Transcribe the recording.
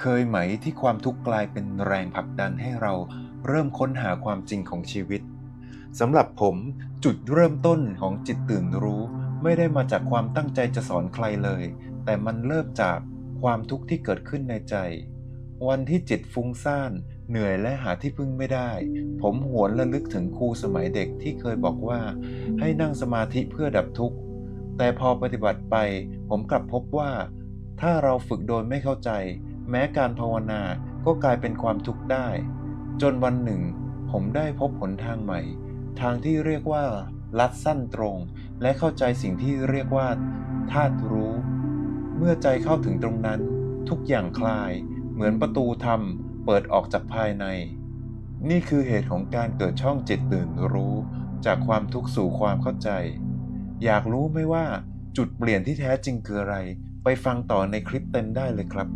เคยไหมที่ความทุกข์กลายเป็นแรงผลักดันให้เราเริ่มค้นหาความจริงของชีวิตสำหรับผมจุดเริ่มต้นของจิตตื่นรู้ ไม่ได้มาจากความตั้งใจจะสอนใครเลย แต่มันเริ่มจากความทุกข์ที่เกิดขึ้นในใจ วันที่จิตฟุ้งซ่านเหนื่อยและหาที่พึ่งไม่ได้ ผมหวนระลึกถึงครูสมัยเด็กที่เคยบอกว่า ให้นั่งสมาธิเพื่อดับทุกข์แต่พอปฏิบัติไป ผมกลับพบว่า ถ้าเราฝึกโดยไม่เข้าใจ แม้การภาวนาก็กลายเป็นความทุกข์ได้ จนวันหนึ่ง ผมได้พบหนทางใหม่ ทางที่เรียกว่า ลัดสั้นตรง และเข้าใจสิ่งที่เรียกว่าธาตุรู้ เมื่อใจเข้าถึงตรงนั้น ทุกอย่างคลาย เหมือนประตูธรรมเปิดออกจากภายใน นี่คือเหตุของการเกิดช่องจิตตื่นรู้ จากความทุกข์สู่ความเข้าใจ อยากรู้ไหมว่าจุดเปลี่ยนที่แท้จริงคืออะไร ไปฟังต่อในคลิปเต็มได้เลยครับ